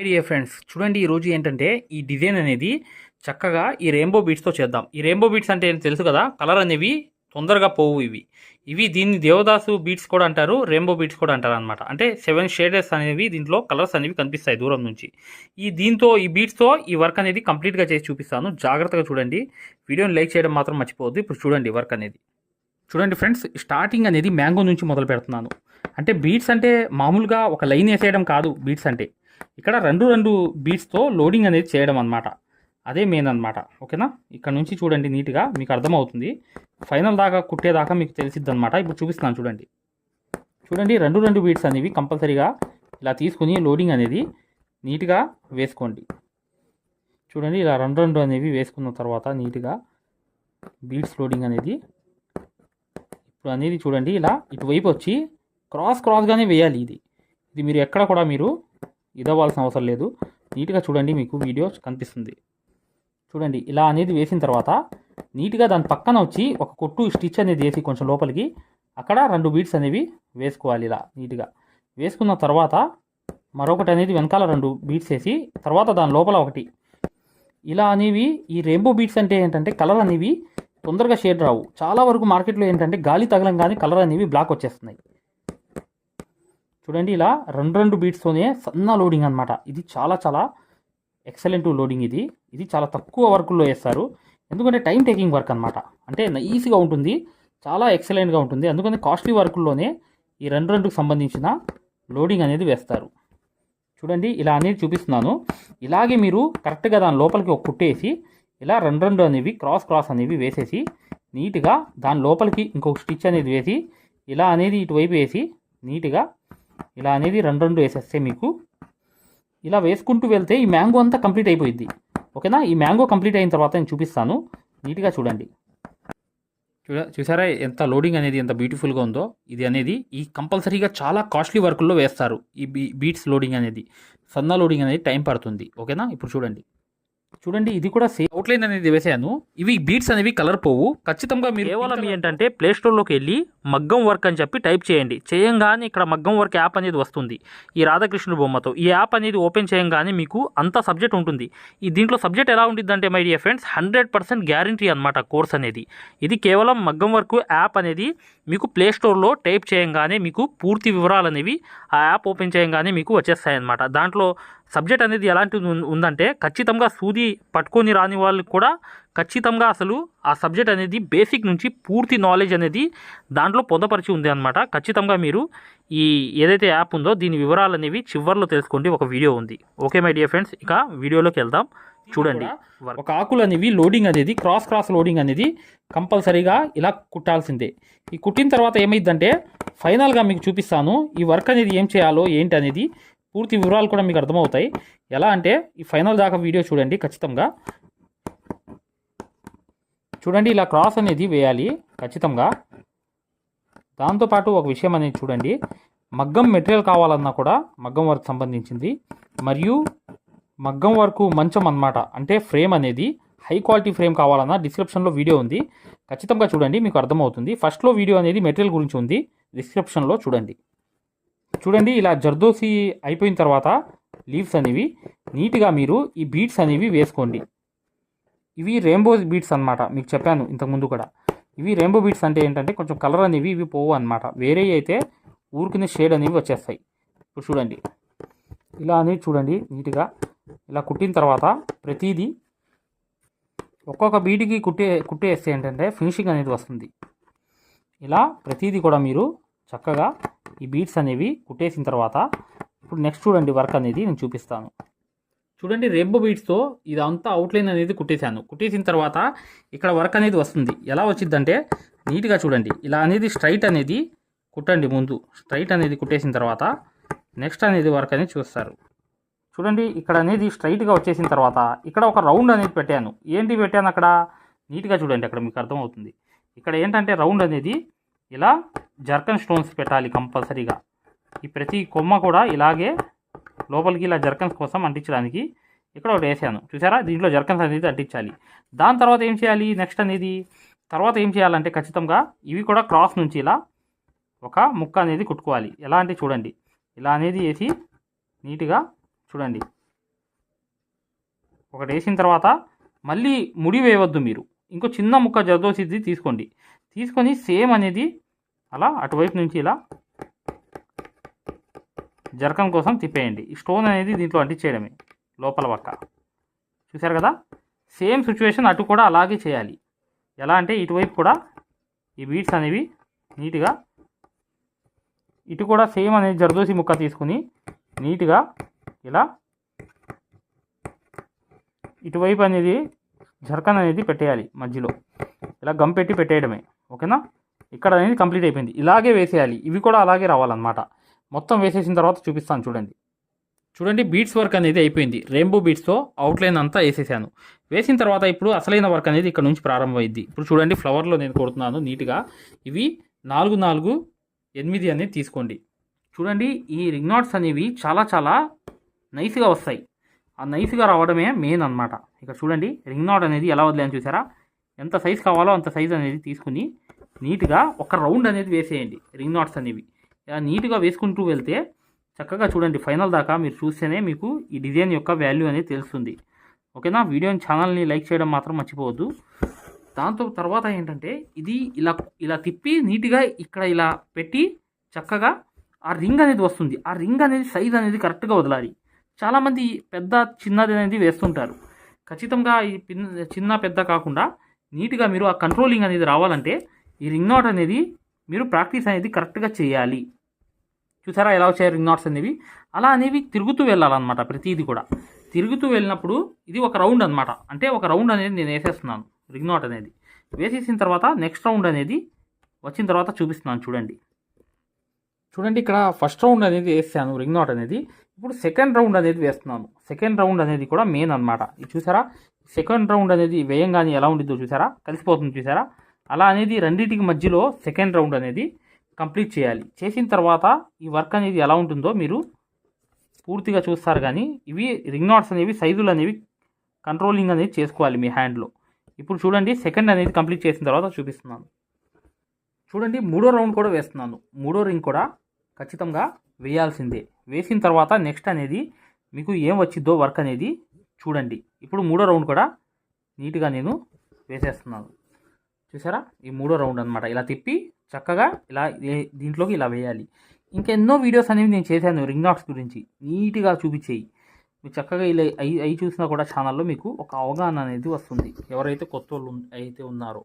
Idea friends చూడండి ఈరోజు ఏంటంటే ఈ డిజైన్ అనేది చక్కగా ఈ రెయిన్బో బీట్స్తో చేద్దాం. ఈ రెయిన్బో బీట్స్ అంటే తెలుసు కదా? కలర్ అనేవి తొందరగా పోవు ఇవి. ఇవి దీన్ని దేవదాసు బీట్స్ కూడా అంటారు రెయిన్బో బీట్స్ కూడా అంటారు అనమాట అంటే సెవెన్ షేడెస్ అనేవి దీంట్లో కలర్స్ అనేవి కనిపిస్తాయి దూరం నుంచి. ఈ దీంతో ఈ బీట్స్తో ఈ వర్క్ అనేది కంప్లీట్గా చేసి చూపిస్తాను. జాగ్రత్తగా చూడండి. వీడియోని లైక్ చేయడం మాత్రం మర్చిపోవద్దు. ఇప్పుడు చూడండి వర్క్ అనేది. చూడండి ఫ్రెండ్స్ స్టార్టింగ్ అనేది మ్యాంగో నుంచి మొదలు పెడుతున్నాను. అంటే బీట్స్ అంటే మామూలుగా ఒక లైన్ వేసేయడం కాదు బీట్స్ అంటే. ఇక్కడ రెండు రెండు బీట్స్తో లోడింగ్ అనేది చేయడం అనమాట అదే మెయిన్ అనమాట ఓకేనా? ఇక్కడ నుంచి చూడండి నీట్గా మీకు అర్థమవుతుంది. ఫైనల్ దాకా కుట్టేదాకా మీకు తెలిసిద్ది అనమాట ఇప్పుడు చూపిస్తున్నాను చూడండి. చూడండి రెండు రెండు బీట్స్ అనేవి కంపల్సరీగా ఇలా తీసుకుని లోడింగ్ అనేది నీట్గా వేసుకోండి. చూడండి ఇలా రెండు రెండు అనేవి వేసుకున్న తర్వాత నీట్గా బీట్స్ లోడింగ్ అనేది ఇప్పుడు అనేది చూడండి ఇలా ఇటువైపు వచ్చి క్రాస్ క్రాస్గానే వేయాలి ఇది. ఇది మీరు ఎక్కడ కూడా మీరు ఇదవ్వాల్సిన అవసరం లేదు. నీట్గా చూడండి మీకు వీడియో కనిపిస్తుంది. చూడండి ఇలా అనేది వేసిన తర్వాత నీట్గా దాని పక్కన వచ్చి ఒక కొట్టు స్టిచ్ అనేది వేసి కొంచెం లోపలికి అక్కడ రెండు బీట్స్ అనేవి వేసుకోవాలి ఇలా నీట్గా. వేసుకున్న తర్వాత మరొకటి అనేది వెనకాల రెండు బీట్స్ వేసి తర్వాత దాని లోపల ఒకటి. ఇలా అనేవి ఈ రెయిన్బో బీట్స్ అంటే ఏంటంటే కలర్ అనేవి తొందరగా షేడ్ రావు. చాలా వరకు మార్కెట్లో ఏంటంటే గాలి తగలంగానే కలర్ అనేవి బ్లాక్ వచ్చేస్తున్నాయి. చూడండి ఇలా రెండు రెండు బీట్స్తోనే సన్న లోడింగ్ అనమాట ఇది చాలా చాలా ఎక్సలెంట్ లోడింగ్ ఇది. ఇది చాలా తక్కువ వర్కుల్లో వేస్తారు. ఎందుకంటే టైం టేకింగ్ వర్క్ అనమాట అంటే ఈజీగా ఉంటుంది చాలా ఎక్సలెంట్గా ఉంటుంది. అందుకని కాస్ట్లీ వర్కుల్లోనే ఈ రెండు రెండుకు సంబంధించిన లోడింగ్ అనేది వేస్తారు. చూడండి ఇలా అనేది చూపిస్తున్నాను. ఇలాగే మీరు కరెక్ట్గా దాని లోపలికి ఒక కుట్టేసి ఇలా రెండు రెండు అనేవి క్రాస్ క్రాస్ అనేవి వేసేసి నీట్గా దాని లోపలికి ఇంకొక స్టిచ్ అనేది వేసి ఇలా అనేది ఇటువైపు వేసి నీట్గా ఇలా అనేది రెండు రెండు వేసేస్తే మీకు ఇలా వేసుకుంటూ వెళ్తే ఈ మ్యాంగో అంతా కంప్లీట్ అయిపోయింది ఓకేనా? ఈ మ్యాంగో కంప్లీట్ అయిన తర్వాత నేను చూపిస్తాను. నీట్గా చూడండి. చూడ చూసారా? ఎంత లోడింగ్ అనేది ఎంత బ్యూటిఫుల్గా ఉందో. ఇది అనేది ఈ కంపల్సరీగా చాలా కాస్ట్లీ వర్కుల్లో వేస్తారు. ఈ బీ బీట్స్ లోడింగ్ అనేది. సన్న లోడింగ్ అనేది టైం పడుతుంది. ఓకేనా? ఇప్పుడు చూడండి. చూడండి ఇది కూడా సేమ్ అవుట్లైన్ అనేది వేసాను. ఇవి బీట్స్ అనేవి కలర్ పోవు. ఖచ్చితంగా మీరు కేవలం ఏంటంటే ప్లే స్టోర్లోకి వెళ్ళి మగ్గం వర్క్ అని చెప్పి టైప్ చేయండి. చేయంగానే ఇక్కడ మగ్గం వర్క్ యాప్ అనేది వస్తుంది. ఈ రాధాకృష్ణుడు బొమ్మతో. ఈ యాప్ అనేది ఓపెన్ చేయంగానే మీకు అంత సబ్జెక్ట్ ఉంటుంది. ఈ దీంట్లో సబ్జెక్ట్ ఎలా ఉంటుందంటే my dear friends hundred percent guarantee అనమాట కోర్స్ అనేది. ఇది కేవలం మగ్గం వర్క్ యాప్ అనేది మీకు ప్లే స్టోర్లో టైప్ చేయంగానే మీకు పూర్తి వివరాలు అనేవి ఆ యాప్ ఓపెన్ చేయంగానే మీకు వచ్చేస్తాయన్నమాట. దాంట్లో సబ్జెక్ట్ అనేది ఎలాంటిది ఉందంటే ఖచ్చితంగా సూది పట్టుకొని రాని వాళ్ళకి కూడా ఖచ్చితంగా అసలు ఆ సబ్జెక్ట్ అనేది బేసిక్ నుంచి పూర్తి నాలెడ్జ్ అనేది దాంట్లో పొందపరిచి ఉంది అనమాట ఖచ్చితంగా మీరు ఈ ఏదైతే యాప్ ఉందో దీని వివరాలు అనేవి చివర్లో తెలుసుకోండి. ఒక వీడియో ఉంది. ఓకే మై డియర్ ఫ్రెండ్స్ ఇక వీడియోలోకి వెళ్దాం. చూడండి ఒక ఆకులు అనేవి లోడింగ్ అనేది క్రాస్ క్రాస్ లోడింగ్ అనేది కంపల్సరీగా ఇలా కుట్టాల్సిందే. ఈ కుట్టిన తర్వాత ఏమైందంటే ఫైనల్గా మీకు చూపిస్తాను ఈ వర్క్ అనేది ఏం చేయాలో ఏంటి అనేది. పూర్తి వివరాలు కూడా మీకు అర్థమవుతాయి. ఎలా అంటే ఈ ఫైనల్ దాకా వీడియో చూడండి ఖచ్చితంగా. చూడండి ఇలా క్రాస్ అనేది వేయాలి ఖచ్చితంగా. దాంతోపాటు ఒక విషయం అనేది చూడండి. మగ్గం మెటీరియల్ కావాలన్నా కూడా మగ్గం వర్క్ సంబంధించింది. మరియు మగ్గం వర్క్ మంచం అన్నమాట అంటే ఫ్రేమ్ అనేది హై క్వాలిటీ ఫ్రేమ్ కావాలన్నా డిస్క్రిప్షన్లో వీడియో ఉంది. ఖచ్చితంగా చూడండి మీకు అర్థమవుతుంది. ఫస్ట్లో వీడియో అనేది మెటీరియల్ గురించి ఉంది. డిస్క్రిప్షన్లో చూడండి. చూడండి ఇలా జర్దోసి అయిపోయిన తర్వాత లీవ్స్ అనేవి నీట్గా మీరు ఈ బీట్స్ అనేవి వేసుకోండి. ఇవి రెయిన్బో బీట్స్ అన్నమాట మీకు చెప్పాను ఇంతకుముందు కూడా. ఇవి రెయిన్బో బీట్స్ అంటే ఏంటంటే కొంచెం కలర్ అనేవి ఇవి పోవు అనమాట వేరే అయితే ఊరికిన షేడ్ అనేవి వచ్చేస్తాయి. ఇప్పుడు చూడండి. ఇలా అనేది చూడండి నీట్గా. ఇలా కుట్టిన తర్వాత ప్రతిదీ ఒక్కొక్క బీటికి కుట్టే కుట్టేస్తే ఏంటంటే ఫినిషింగ్ అనేది వస్తుంది. ఇలా ప్రతిదీ కూడా మీరు చక్కగా ఈ బీట్స్ అనేవి కుట్టేసిన తర్వాత ఇప్పుడు నెక్స్ట్ చూడండి వర్క్ అనేది నేను చూపిస్తాను. చూడండి రెయిన్బో బీట్స్తో ఇదంతా అవుట్లైన్ అనేది కుట్టేశాను. కుట్టేసిన తర్వాత ఇక్కడ వర్క్ అనేది వస్తుంది. ఎలా వచ్చిందంటే నీట్గా చూడండి. ఇలా అనేది స్ట్రైట్ అనేది కుట్టండి ముందు. స్ట్రైట్ అనేది కుట్టేసిన తర్వాత నెక్స్ట్ అనేది వర్క్ అనేది చూస్తారు. చూడండి ఇక్కడ అనేది స్ట్రైట్గా వచ్చేసిన తర్వాత ఇక్కడ ఒక రౌండ్ అనేది పెట్టాను. ఏంటి పెట్టాను అక్కడ? నీట్గా చూడండి అక్కడ మీకు అర్థమవుతుంది. ఇక్కడ ఏంటంటే రౌండ్ అనేది ఇలా జర్కన్ స్టోన్స్ పెట్టాలి కంపల్సరీగా. ఈ ప్రతి కొమ్మ కూడా ఇలాగే లోపలికి ఇలా జర్కన్స్ కోసం అంటించడానికి ఇక్కడ ఒకటి వేసాను. చూసారా? దీంట్లో జర్కన్స్ అనేది అంటించాలి. దాని తర్వాత ఏం చేయాలి? నెక్స్ట్ అనేది తర్వాత ఏం చేయాలంటే ఖచ్చితంగా ఇవి కూడా క్రాస్ నుంచి ఇలా ఒక ముక్క అనేది కుట్టుకోవాలి. ఎలా అంటే చూడండి. ఇలా అనేది వేసి నీట్గా చూడండి. ఒకటి వేసిన తర్వాత మళ్ళీ ముడి వేయవద్దు మీరు. ఇంకో చిన్న ముక్క జర్దోసిద్ది తీసుకోండి. తీసుకొని సేమ్ అనేది అలా అటువైపు నుంచి ఇలా జరకం కోసం తిప్పేయండి. ఈ స్టోన్ అనేది దీంట్లో అంటించేయడమే లోపల పక్క. చూశారు కదా? సేమ్ సిచ్యువేషన్ అటు కూడా అలాగే చేయాలి. ఎలా అంటే ఇటువైపు కూడా ఈ బీడ్స్ అనేవి నీట్గా ఇటు కూడా సేమ్ అనేది జర్దోసి ముక్క తీసుకుని నీట్గా ఇలా ఇటువైపు అనేది జర్కన్ అనేది పెట్టేయాలి మధ్యలో. ఇలా గమ్ పెట్టి పెట్టేయడమే. ఓకేనా? ఇక్కడ అనేది కంప్లీట్ అయిపోయింది. ఇలాగే వేసేయాలి. ఇవి కూడా అలాగే రావాలన్నమాట. మొత్తం వేసేసిన తర్వాత చూపిస్తాను చూడండి. చూడండి బీట్స్ వర్క్ అనేది అయిపోయింది. రెయిన్బో బీట్స్తో అవుట్లైన్ అంతా వేసేసాను. వేసిన తర్వాత ఇప్పుడు అసలైన వర్క్ అనేది ఇక్కడ నుంచి ప్రారంభమైంది ఇప్పుడు చూడండి ఫ్లవర్లో నేను కొడుతున్నాను నీట్గా. ఇవి నాలుగు నాలుగు ఎనిమిది అనేది తీసుకోండి. చూడండి ఈ రింగ్ నాట్స్ అనేవి చాలా చాలా నైస్గా వస్తాయి. ఆ నైస్గా రావడమే మెయిన్ అన్నమాట. ఇక్కడ చూడండి రింగ్ నాట్ అనేది ఎలా వదిలేని చూసారా? ఎంత సైజ్ కావాలో అంత సైజ్ అనేది తీసుకుని నీట్గా ఒక రౌండ్ అనేది వేసేయండి. రింగ్ నాట్స్ అనేవి. ఇలా నీట్గా వేసుకుంటూ వెళ్తే చక్కగా చూడండి ఫైనల్ దాకా మీరు చూస్తేనే మీకు ఈ డిజైన్ యొక్క వాల్యూ అనేది తెలుస్తుంది. ఓకేనా? వీడియోని ఛానల్ని లైక్ చేయడం మాత్రం మర్చిపోవద్దు. దాంతో తర్వాత ఏంటంటే ఇది ఇలా ఇలా తిప్పి నీట్గా ఇక్కడ ఇలా పెట్టి చక్కగా ఆ రింగ్ అనేది వస్తుంది. ఆ రింగ్ అనేది సైజ్ అనేది కరెక్ట్గా వదలాలి. చాలామంది పెద్ద చిన్నది అనేది వేస్తుంటారు. ఖచ్చితంగా ఈ పిన్ చిన్న పెద్ద కాకుండా నీట్గా మీరు ఆ కంట్రోలింగ్ అనేది రావాలంటే ఈ రింగ్ నాట్ అనేది మీరు ప్రాక్టీస్ అనేది కరెక్ట్గా చేయాలి. చూసారా ఎలా వచ్చాయి రింగ్ నాట్స్ అనేవి? అలా అనేవి తిరుగుతూ వెళ్ళాలన్నమాట ప్రతిదీ కూడా. తిరుగుతూ వెళ్ళినప్పుడు ఇది ఒక రౌండ్ అన్నమాట. అంటే ఒక రౌండ్ అనేది నేను వేసేస్తున్నాను రింగ్ నాట్ అనేది. వేసేసిన తర్వాత నెక్స్ట్ రౌండ్ అనేది వచ్చిన తర్వాత చూపిస్తున్నాను చూడండి. చూడండి ఇక్కడ ఫస్ట్ రౌండ్ అనేది వేసాను రింగ్ నాట్ అనేది. ఇప్పుడు సెకండ్ రౌండ్ అనేది వేస్తున్నాను. సెకండ్ రౌండ్ అనేది కూడా మెయిన్ అనమాట ఇది చూసారా? సెకండ్ రౌండ్ అనేది వేయంగానే ఎలా ఉండిద్దో చూసారా? కలిసిపోతుంది చూసారా? అలా అనేది రెండింటికి మధ్యలో సెకండ్ రౌండ్ అనేది కంప్లీట్ చేయాలి. చేసిన తర్వాత ఈ వర్క్ అనేది ఎలా ఉంటుందో మీరు పూర్తిగా చూస్తారు కానీ ఇవి రింగ్ నాట్స్ అనేవి సైజులు అనేవి కంట్రోలింగ్ అనేది చేసుకోవాలి మీ హ్యాండ్లో. ఇప్పుడు చూడండి సెకండ్ అనేది కంప్లీట్ చేసిన తర్వాత చూపిస్తున్నాను. చూడండి మూడో రౌండ్ కూడా వేస్తున్నాను. మూడో రింగ్ కూడా ఖచ్చితంగా వేయాల్సిందే. వేసిన తర్వాత నెక్స్ట్ అనేది మీకు ఏం వచ్చిందో వర్క్ అనేది చూడండి. ఇప్పుడు మూడో రౌండ్ కూడా నీట్గా నేను వేసేస్తున్నాను. చూసారా? ఈ మూడో రౌండ్ అనమాట ఇలా తిప్పి చక్కగా ఇలా దీంట్లోకి ఇలా వేయాలి. ఇంకెన్నో వీడియోస్ అనేవి నేను చేశాను రింగ్ నాట్స్ గురించి. నీట్గా చూపించేయి. మీరు చక్కగా ఇలా అయి అవి చూసినా కూడా ఛానల్లో మీకు ఒక అవగాహన అనేది వస్తుంది. ఎవరైతే కొత్త వాళ్ళు అయితే ఉన్నారో.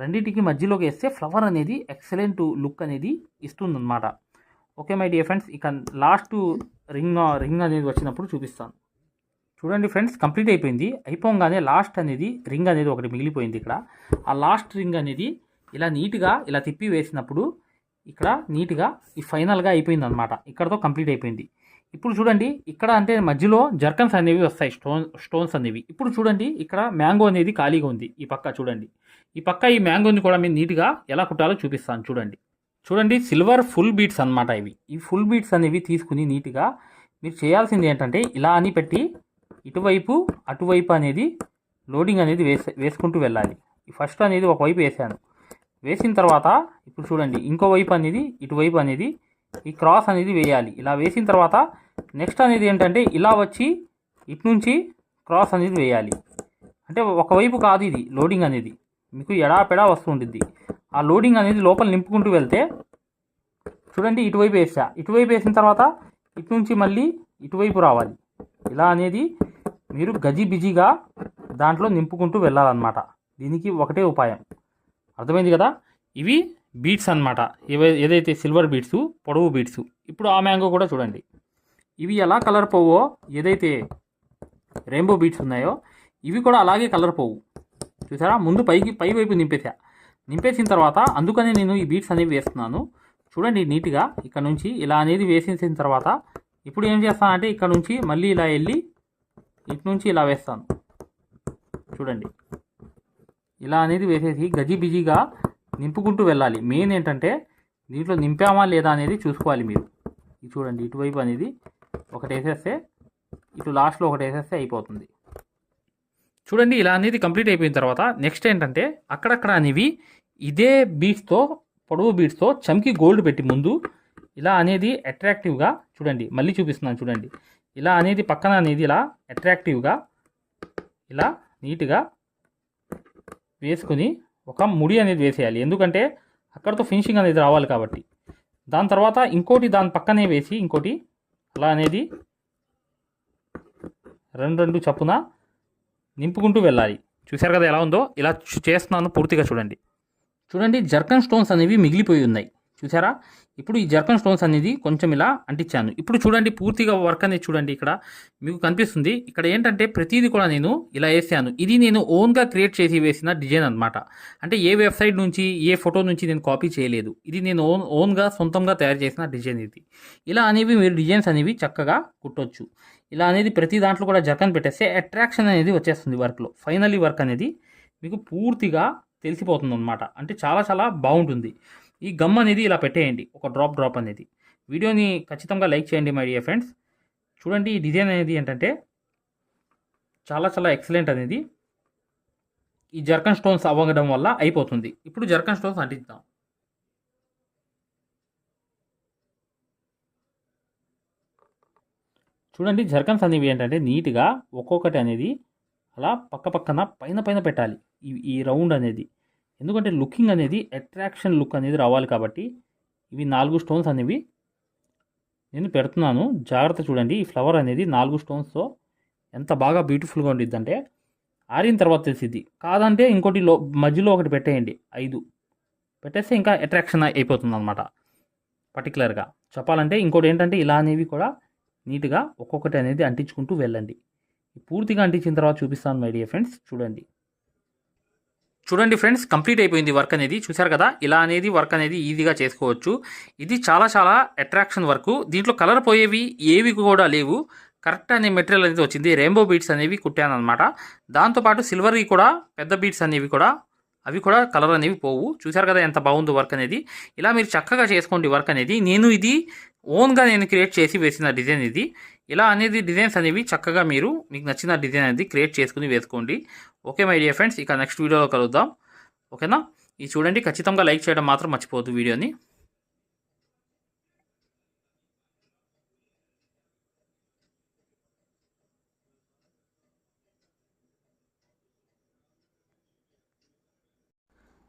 రెండింటికి మధ్యలోకి వేస్తే ఫ్లవర్ అనేది ఎక్సలెంట్ లుక్ అనేది ఇస్తుందన్నమాట. ఓకే మై డియర్ ఫ్రెండ్స్ ఇక లాస్ట్ రింగ్ రింగ్ అనేది వచ్చినప్పుడు చూపిస్తాను. చూడండి ఫ్రెండ్స్ కంప్లీట్ అయిపోయింది. అయిపోగానే లాస్ట్ అనేది రింగ్ అనేది ఒకటి మిగిలిపోయింది ఇక్కడ. ఆ లాస్ట్ రింగ్ అనేది ఇలా నీట్గా ఇలా తిప్పి వేసినప్పుడు ఇక్కడ నీట్గా ఈ ఫైనల్గా అయిపోయింది అనమాట ఇక్కడతో కంప్లీట్ అయిపోయింది. ఇప్పుడు చూడండి ఇక్కడ అంటే మధ్యలో జర్కన్స్ అనేవి వస్తాయి స్టోన్ స్టోన్స్ అనేవి. ఇప్పుడు చూడండి ఇక్కడ మ్యాంగో అనేది ఖాళీగా ఉంది. ఈ పక్క చూడండి. ఈ పక్క ఈ మ్యాంగోని కూడా మీరు నీట్గా ఎలా కుట్టాలో చూపిస్తాను. చూడండి. చూడండి సిల్వర్ ఫుల్ బీట్స్ అన్నమాట ఇవి. ఈ ఫుల్ బీట్స్ అనేవి తీసుకుని నీట్గా మీరు చేయాల్సింది ఏంటంటే ఇలా అని పెట్టి ఇటువైపు అటువైపు అనేది లోడింగ్ అనేది వేసే వేసుకుంటూ వెళ్ళాలి. ఫస్ట్ అనేది ఒకవైపు వేసాను. వేసిన తర్వాత ఇప్పుడు చూడండి ఇంకో వైపు అనేది ఇటువైపు అనేది ఈ క్రాస్ అనేది వేయాలి. ఇలా వేసిన తర్వాత నెక్స్ట్ అనేది ఏంటంటే ఇలా వచ్చి ఇటు నుంచి క్రాస్ అనేది వేయాలి. అంటే ఒకవైపు కాదు ఇది లోడింగ్ అనేది. మీకు ఎడాపెడా వస్తుంటుంది. ఆ లోడింగ్ అనేది లోపల నింపుకుంటూ వెళ్తే చూడండి ఇటువైపు వేసా. ఇటువైపు వేసిన తర్వాత ఇటు నుంచి మళ్ళీ ఇటువైపు రావాలి. ఇలా అనేది మీరు గజి బిజీగా దాంట్లో నింపుకుంటూ వెళ్ళాలన్నమాట. దీనికి ఒకటే ఉపాయం. అర్థమైంది కదా? ఇవి బీట్స్ అన్నమాట. ఏదైతే సిల్వర్ బీట్స్ పొడవు బీట్స్ ఇప్పుడు ఆ మ్యాంగో కూడా చూడండి. ఇవి ఎలా కలర్ పోవో ఏదైతే రెయిన్బో బీట్స్ ఉన్నాయో ఇవి కూడా అలాగే కలర్ పోవు. చూసారా? ముందు పైకి పై వైపు నింపేసా నింపేసిన తర్వాత అందుకనే నేను ఈ బీట్స్ అనేవి వేస్తున్నాను. చూడండి నీట్గా ఇక్కడ నుంచి ఇలా అనేది వేసేసిన తర్వాత ఇప్పుడు ఏం చేస్తానంటే ఇక్కడ నుంచి మళ్ళీ ఇలా వెళ్ళి ఇటు నుంచి ఇలా వేస్తాను. చూడండి. ఇలా అనేది వేసేసి గజి బిజీగా నింపుకుంటూ వెళ్ళాలి. మెయిన్ ఏంటంటే దీంట్లో నింపామా లేదా అనేది చూసుకోవాలి మీరు. ఇది చూడండి ఇటువైపు అనేది ఒకటి వేసేస్తే ఇటు లాస్ట్లో ఒకటి వేసేస్తే అయిపోతుంది. చూడండి ఇలా అనేది కంప్లీట్ అయిపోయిన తర్వాత నెక్స్ట్ ఏంటంటే అక్కడక్కడ అనేవి ఇదే బీట్స్తో పొడవు బీట్స్తో చమ్కి గోల్డ్ పెట్టి ముందు ఇలా అనేది అట్రాక్టివ్గా చూడండి మళ్ళీ చూపిస్తున్నాను చూడండి. ఇలా అనేది పక్కన అనేది ఇలా అట్రాక్టివ్గా ఇలా నీట్గా వేసుకుని ఒక ముడి అనేది వేసేయాలి. ఎందుకంటే అక్కడతో ఫినిషింగ్ అనేది రావాలి కాబట్టి. దాని తర్వాత ఇంకోటి దాని పక్కనే వేసి ఇంకోటి అలా అనేది రెండు రెండు చప్పున నింపుకుంటూ వెళ్ళాలి. చూశారు కదా ఎలా ఉందో? ఇలా చేస్తున్నాను పూర్తిగా చూడండి. చూడండి జర్కన్ స్టోన్స్ అనేవి మిగిలిపోయి ఉన్నాయి. చూసారా ఇప్పుడు ఈ జర్కన్ స్టోన్స్ అనేది కొంచెం ఇలా అంటించాను. ఇప్పుడు చూడండి పూర్తిగా వర్క్ అనేది చూడండి ఇక్కడ. మీకు కనిపిస్తుంది. ఇక్కడ ఏంటంటే ప్రతిదీ కూడా నేను ఇలా వేసాను. ఇది నేను ఓన్గా క్రియేట్ చేసి వేసిన డిజైన్ అనమాట అంటే ఏ వెబ్సైట్ నుంచి ఏ ఫోటో నుంచి నేను కాపీ చేయలేదు. ఇది నేను ఓన్ ఓన్గా సొంతంగా తయారు చేసిన డిజైన్ ఇది. ఇలా అనేవి మీరు డిజైన్స్ అనేవి చక్కగా కుట్టొచ్చు. ఇలా అనేది ప్రతి దాంట్లో కూడా జర్కన్ పెట్టేస్తే అట్రాక్షన్ అనేది వచ్చేస్తుంది వర్క్లో ఫైనలీ వర్క్ అనేది మీకు పూర్తిగా తెలిసిపోతుంది అనమాట అంటే చాలా చాలా బాగుంటుంది. ఈ గమ్ అనేది ఇలా పెట్టేయండి. ఒక డ్రాప్ డ్రాప్ అనేది. వీడియోని ఖచ్చితంగా లైక్ చేయండి మై డియర్ ఫ్రెండ్స్ చూడండి ఈ డిజైన్ అనేది ఏంటంటే చాలా చాలా ఎక్సలెంట్ అనేది. ఈ జర్కన్ స్టోన్స్ అవ్వడం వల్ల అయిపోతుంది. ఇప్పుడు జర్కన్ స్టోన్స్ అంటిద్దాం. చూడండి జర్కన్స్ అనేవి ఏంటంటే నీట్గా ఒక్కొక్కటి అనేది అలా పక్క పక్కన పైన పైన పెట్టాలి. ఈ ఈ రౌండ్ అనేది. ఎందుకంటే లుకింగ్ అనేది అట్రాక్షన్ లుక్ అనేది రావాలి కాబట్టి ఇవి నాలుగు స్టోన్స్ అనేవి నేను పెడుతున్నాను. జాగ్రత్త చూడండి ఈ ఫ్లవర్ అనేది నాలుగు స్టోన్స్తో ఎంత బాగా బ్యూటిఫుల్గా ఉండిద్దంటే ఆరిన తర్వాత తెలిసిద్ది. కాదంటే ఇంకోటి లో మధ్యలో ఒకటి పెట్టేయండి ఐదు. పెట్టేస్తే ఇంకా అట్రాక్షన్ అయిపోతుంది అనమాట పర్టికులర్గా చెప్పాలంటే ఇంకోటి ఏంటంటే ఇలా అనేవి కూడా నీట్గా ఒక్కొక్కటి అనేది అంటించుకుంటూ వెళ్ళండి. పూర్తిగా అంటించిన తర్వాత చూపిస్తాను మై డియర్ ఫ్రెండ్స్ చూడండి. చూడండి ఫ్రెండ్స్ కంప్లీట్ అయిపోయింది వర్క్ అనేది. చూశారు కదా? ఇలా అనేది వర్క్ అనేది ఈజీగా చేసుకోవచ్చు. ఇది చాలా చాలా అట్రాక్షన్ వర్క్ దీంట్లో కలర్ పోయేవి ఏవి కూడా లేవు. కరెక్ట్ అనే మెటీరియల్ అనేది వచ్చింది. రెయిన్బో బీట్స్ అనేవి కుట్టాను అనమాట దాంతోపాటు సిల్వర్వి కూడా పెద్ద బీట్స్ అనేవి కూడా అవి కూడా కలర్ అనేవి పోవు. చూసారు కదా ఎంత బాగుందో వర్క్ అనేది. ఇలా మీరు చక్కగా చేసుకోండి వర్క్ అనేది. నేను ఇది ఓన్గా నేను క్రియేట్ చేసి వేసిన డిజైన్ ఇది. ఇలా అనేది డిజైన్స్ అనేవి చక్కగా మీరు మీకు నచ్చిన డిజైన్ అనేది క్రియేట్ చేసుకుని వేసుకోండి. ఓకే మై డియర్ ఫ్రెండ్స్ ఇక నెక్స్ట్ వీడియోలో కలుద్దాం. ఓకేనా ఇది చూడండి. ఖచ్చితంగా లైక్ చేయడం మాత్రం మర్చిపోవద్దు వీడియోని.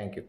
Thank you